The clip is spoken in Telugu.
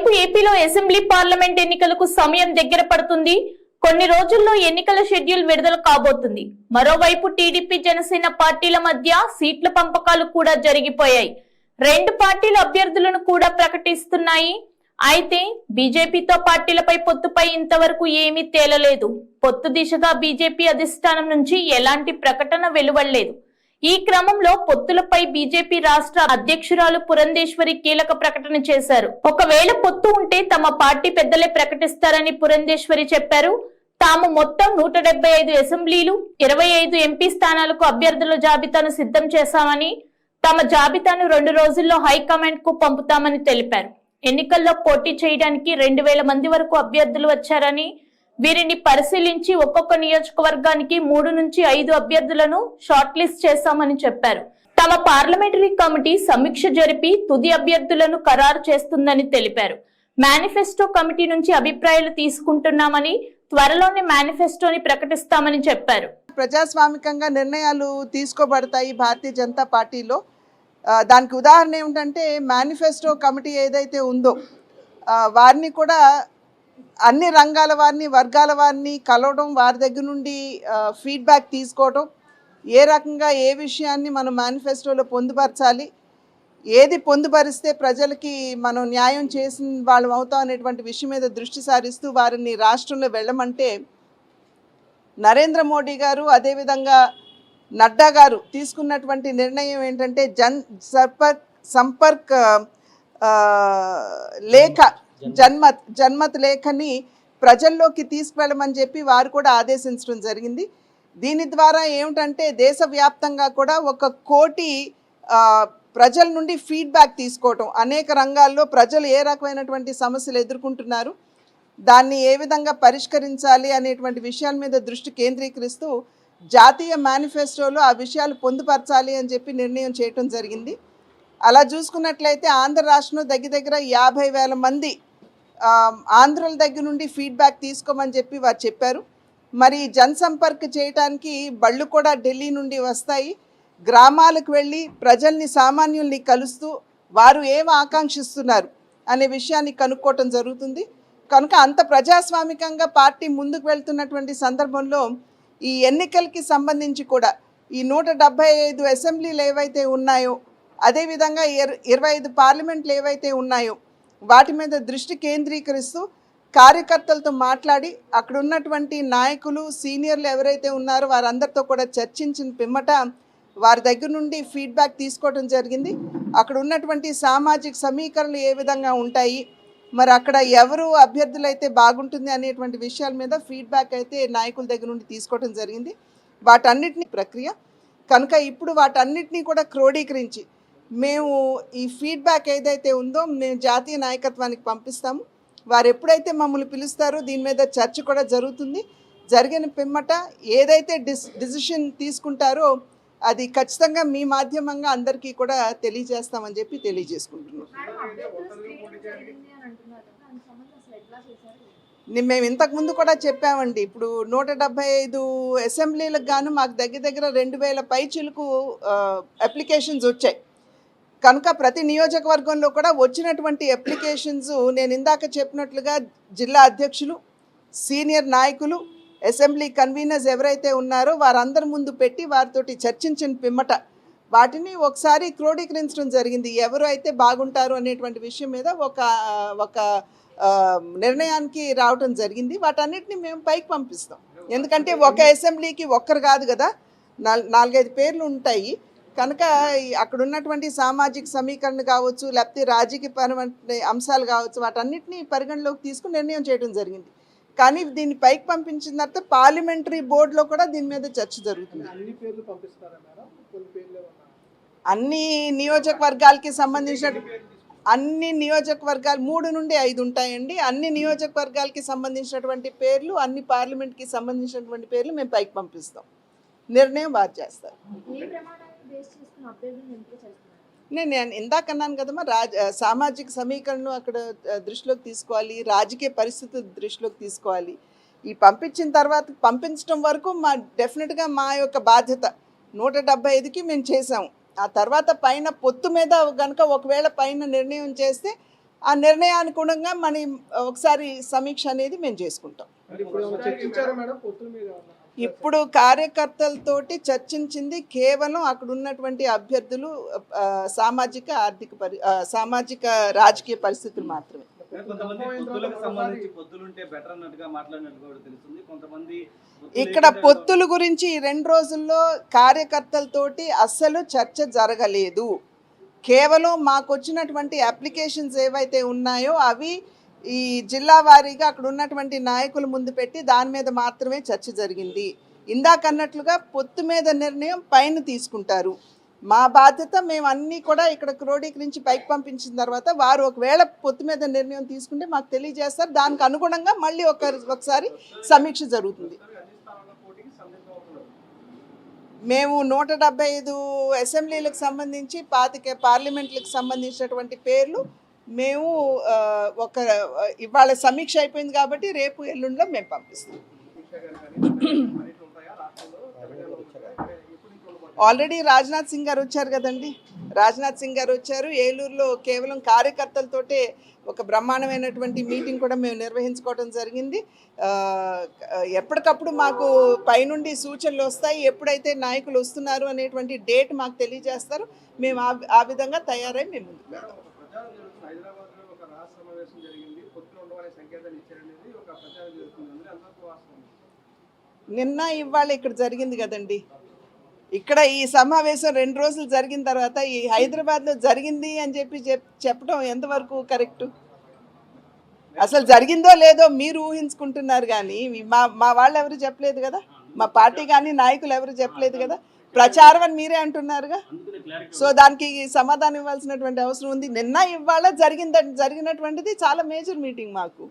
మరోవైపు ఏపీలో అసెంబ్లీ పార్లమెంట్ ఎన్నికలకు సమయం దగ్గర పడుతుంది. కొన్ని రోజుల్లో ఎన్నికల షెడ్యూల్ విడుదల కాబోతుంది. మరోవైపు టీడీపీ జనసేన పార్టీల మధ్య సీట్ల పంపకాలు కూడా జరిగిపోయాయి. రెండు పార్టీల అభ్యర్థులను కూడా ప్రకటిస్తున్నాయి. అయితే బీజేపీతో పార్టీలపై పొత్తుపై ఇంతవరకు ఏమీ తేలలేదు. పొత్తు దిశగా బీజేపీ అధిష్టానం నుంచి ఎలాంటి ప్రకటన వెలువడలేదు. ఈ క్రమంలో పొత్తులపై బీజేపీ రాష్ట్ర అధ్యక్షురాలు పురంధేశ్వరి కీలక ప్రకటన చేశారు. ఒకవేళ పొత్తు ఉంటే తమ పార్టీ పెద్దలే ప్రకటిస్తారని పురంధేశ్వరి చెప్పారు. తాము మొత్తం నూట డెబ్బై ఐదు అసెంబ్లీలు ఇరవై ఐదు ఎంపీ స్థానాలకు అభ్యర్థుల జాబితాను సిద్ధం చేశామని తమ జాబితాను రెండు రోజుల్లో హైకమాండ్కు పంపుతామని తెలిపారు. ఎన్నికల్లో పోటీ చేయడానికి రెండు వేల మంది వరకు అభ్యర్థులు వచ్చారని వీరిని పరిశీలించి ఒక్కొక్క నియోజకవర్గానికి మూడు నుంచి ఐదు అభ్యర్థులను షార్ట్ లిస్ట్ చేశామని చెప్పారు. తమ పార్లమెంటరీ కమిటీ సమీక్ష జరిపి తుది అభ్యర్థులను ఖరారు చేస్తుందని తెలిపారు. మేనిఫెస్టో కమిటీ నుంచి అభిప్రాయాలు తీసుకుంటున్నామని త్వరలోనే మేనిఫెస్టోని ప్రకటిస్తామని చెప్పారు. ప్రజాస్వామికంగా నిర్ణయాలు తీసుకోబడతాయి భారతీయ జనతా పార్టీలో. దానికి ఉదాహరణ ఏమిటంటే మేనిఫెస్టో కమిటీ ఏదైతే ఉందో వారిని కూడా అన్ని రంగాల వారిని వర్గాల వారిని కలవడం వారి దగ్గర నుండి ఫీడ్బ్యాక్ తీసుకోవడం ఏ రకంగా ఏ విషయాన్ని మనం మేనిఫెస్టోలో పొందుపరచాలి ఏది పొందుపరిస్తే ప్రజలకి మనం న్యాయం చేసిన వాళ్ళం అవుతాం అనేటువంటి విషయం మీద దృష్టి సారిస్తూ వారిని రాష్ట్రంలో వెళ్ళమంటే నరేంద్ర మోడీ గారు అదేవిధంగా నడ్డా గారు తీసుకున్నటువంటి నిర్ణయం ఏంటంటే జన్ సర్పర్ సంపర్క్ లేఖ జన్మత్ జన్మత్ లేఖని ప్రజల్లోకి తీసుకువెళ్ళమని చెప్పి వారు కూడా ఆదేశించడం జరిగింది. దీని ద్వారా ఏమిటంటే దేశవ్యాప్తంగా కూడా ఒక కోటి ప్రజల నుండి ఫీడ్బ్యాక్ తీసుకోవటం అనేక రంగాల్లో ప్రజలు ఏ రకమైనటువంటి సమస్యలు ఎదుర్కొంటున్నారు దాన్ని ఏ విధంగా పరిష్కరించాలి అనేటువంటి విషయాల మీద దృష్టి కేంద్రీకరిస్తూ జాతీయ మేనిఫెస్టోలో ఆ విషయాలు పొందుపరచాలి అని చెప్పి నిర్ణయం చేయటం జరిగింది. అలా చూసుకున్నట్లయితే ఆంధ్ర రాష్ట్రంలో దగ్గర దగ్గర యాభై వేల మంది ఆంధ్రుల దగ్గర నుండి ఫీడ్బ్యాక్ తీసుకోమని చెప్పి వారు చెప్పారు. మరి జనసంపర్క్ చేయటానికి బళ్ళు కూడా ఢిల్లీ నుండి వస్తాయి. గ్రామాలకు వెళ్ళి ప్రజల్ని సామాన్యుల్ని కలుస్తూ వారు ఏం ఆకాంక్షిస్తున్నారు అనే విషయాన్ని కనుక్కోవటం జరుగుతుంది. కనుక అంత ప్రజాస్వామికంగా పార్టీ ముందుకు వెళ్తున్నటువంటి సందర్భంలో ఈ ఎన్నికలకి సంబంధించి కూడా ఈ నూట డెబ్భై ఐదు అసెంబ్లీలు ఏవైతే ఉన్నాయో అదేవిధంగా ఇర ఇరవై ఐదు పార్లమెంట్లు ఏవైతే ఉన్నాయో వాటి మీద దృష్టి కేంద్రీకరిస్తూ కార్యకర్తలతో మాట్లాడి అక్కడ ఉన్నటువంటి నాయకులు సీనియర్లు ఎవరైతే ఉన్నారో వారందరితో కూడా చర్చించిన పిమ్మట వారి దగ్గర నుండి ఫీడ్బ్యాక్ తీసుకోవడం జరిగింది. అక్కడ ఉన్నటువంటి సామాజిక సమీకరణలు ఏ విధంగా ఉంటాయి? మరి అక్కడ ఎవరు అభ్యర్థులు అయితే బాగుంటుంది అనేటువంటి విషయాల మీద ఫీడ్బ్యాక్ అయితే నాయకుల దగ్గర నుండి తీసుకోవడం జరిగింది. వాటన్నిటిని ప్రక్రియ. కనుక ఇప్పుడు వాటన్నిటినీ కూడా క్రోడీకరించి మేము ఈ ఫీడ్బ్యాక్ ఏదైతే ఉందో మేము జాతీయ నాయకత్వానికి పంపిస్తాము. వారు ఎప్పుడైతే మమ్మల్ని పిలుస్తారో దీని మీద చర్చ కూడా జరుగుతుంది. జరిగిన పిమ్మట ఏదైతే డిస్ డిసిషన్ తీసుకుంటారో అది ఖచ్చితంగా మీ మాధ్యమంగా అందరికీ కూడా తెలియజేస్తామని చెప్పి తెలియజేసుకుంటున్నాం. మేము ఇంతకుముందు కూడా చెప్పామండి. ఇప్పుడు నూట డెబ్బై ఐదు అసెంబ్లీలకు గాను మాకు దగ్గర దగ్గర రెండు వేల పైచిలకు అప్లికేషన్స్ వచ్చాయి. కనుక ప్రతి నియోజకవర్గంలో కూడా వచ్చినటువంటి అప్లికేషన్స్ నేను ఇందాక చెప్పినట్లుగా జిల్లా అధ్యక్షులు సీనియర్ నాయకులు అసెంబ్లీ కన్వీనర్స్ ఎవరైతే ఉన్నారో వారందరి ముందు పెట్టి వారితోటి చర్చించిన పిమ్మట వాటిని ఒకసారి క్రోడీకరించడం జరిగింది. ఎవరు అయితే బాగుంటారు అనేటువంటి విషయం మీద ఒక ఒక నిర్ణయానికి రావటం జరిగింది. వాటన్నిటిని మేము పైకి పంపిస్తాం. ఎందుకంటే ఒక అసెంబ్లీకి ఒక్కరు కాదు కదా నాల్- నాలుగైదు పేర్లు ఉంటాయి. కనుక ఈ అక్కడ ఉన్నటువంటి సామాజిక సమీకరణ కావచ్చు లేకపోతే రాజకీయపరమైన అంశాలు కావచ్చు వాటన్నిటిని పరిగణలోకి తీసుకుని నిర్ణయం చేయడం జరిగింది. కానీ దీన్ని పైకి పంపించిన తర్వాత పార్లమెంటరీ బోర్డులో కూడా దీని మీద చర్చ జరుగుతుంది. అన్ని పేర్లు పంపిస్తారా మేడం? కొన్ని పేర్లే ఉన్నా అన్ని నియోజకవర్గాలకి సంబంధించిన అన్ని నియోజకవర్గాలు మూడు నుండి ఐదు ఉంటాయండి. అన్ని నియోజకవర్గాలకి సంబంధించినటువంటి పేర్లు అన్ని పార్లమెంట్కి సంబంధించినటువంటి పేర్లు మేము పైకి పంపిస్తాం. నిర్ణయం వారు చేస్తారు. బేస్ చేసుకుని అభ్యర్థులను ఎంపిక చేస్తున్నారు నేను నేను ఇందాక అన్నాను కదమ్మా రాజ సామాజిక సమీకరణను అక్కడ దృష్టిలోకి తీసుకోవాలి రాజకీయ పరిస్థితి దృష్టిలోకి తీసుకోవాలి. ఈ పంపించిన తర్వాత పంపించడం వరకు మా డెఫినెట్గా మా యొక్క బాధ్యత. నూట డెబ్బై ఐదుకి మేము చేసాము ఆ తర్వాత పైన పొత్తు మీద కనుక ఒకవేళ పైన నిర్ణయం చేస్తే ఆ నిర్ణయానుగుణంగా మనం ఒకసారి సమీక్ష అనేది మేము చేసుకుంటాం. మరి ఇప్పుడు కార్యకర్తలతోటి చర్చించింది కేవలం అక్కడ ఉన్నటువంటి అభ్యర్థులు సామాజిక ఆర్థిక పరి సామాజిక రాజకీయ పరిస్థితులు మాత్రమే. ఇక్కడ పొత్తుల గురించి ఈ రెండు రోజుల్లో కార్యకర్తలతోటి అస్సలు చర్చ జరగలేదు. కేవలం మాకు వచ్చినటువంటి అప్లికేషన్స్ ఏవైతే ఉన్నాయో అవి ఈ జిల్లా వారీగా అక్కడ ఉన్నటువంటి నాయకులు ముందు పెట్టి దాని మీద మాత్రమే చర్చ జరిగింది. ఇందాక అన్నట్లుగా పొత్తు మీద నిర్ణయం పైన తీసుకుంటారు. మా బాధ్యత మేము అన్నీ కూడా ఇక్కడ క్రోడీకరించి పైకి పంపించిన తర్వాత వారు ఒకవేళ పొత్తు మీద నిర్ణయం తీసుకుంటే మాకు తెలియజేస్తారు. దానికి అనుగుణంగా మళ్ళీ ఒక ఒకసారి సమీక్ష జరుగుతుంది. మేము నూట డెబ్బై ఐదు అసెంబ్లీలకు సంబంధించి పాతిక పార్లమెంట్లకు సంబంధించినటువంటి పేర్లు మేము ఒక ఇవాళ సమీక్ష అయిపోయింది కాబట్టి రేపు ఎల్లుండిలో మేము పంపిస్తాం. ఆల్రెడీ రాజ్నాథ్ సింగ్ గారు వచ్చారు కదండి? రాజ్నాథ్ సింగ్ గారు వచ్చారు. ఏలూరులో కేవలం కార్యకర్తలతోటే ఒక బ్రహ్మాండమైనటువంటి మీటింగ్ కూడా మేము నిర్వహించుకోవడం జరిగింది. ఎప్పటికప్పుడు మాకు పైనుండి సూచనలు వస్తాయి. ఎప్పుడైతే నాయకులు వస్తున్నారు అనేటువంటి డేట్ మాకు తెలియజేస్తారు. మేము ఆ ఆ విధంగా తయారై మేము ముందుకు ఒక హైదరాబాద్లో ఒక రాష్ట్ర సమావేశం జరిగింది. పొత్తులో ఉండవనే సంకేతాలు ఇచ్చారనేది ఒక ప్రచారం జరుగుతుంది అందులో ఎంతవరకు వాస్తవం నిన్న ఇవాళ ఇక్కడ జరిగింది కదండి. ఇక్కడ ఈ సమావేశం రెండు రోజులు జరిగిన తర్వాత ఈ హైదరాబాద్లో జరిగింది అని చెప్పి చెప్పడం ఎంతవరకు కరెక్ట్? అసలు జరిగిందో లేదో మీరు ఊహించుకుంటున్నారు కానీ మా మా వాళ్ళు ఎవరు చెప్పలేదు కదా? మా పార్టీ కానీ నాయకులు ఎవరు చెప్పలేదు కదా? ప్రచారం అని మీరే అంటున్నారుగా? సో దానికి సమాధానం ఇవ్వాల్సినటువంటి అవసరం ఉంది. నిన్న ఇవాళ జరిగింద జరిగినటువంటిది చాలా మేజర్ మీటింగ్ మాకు.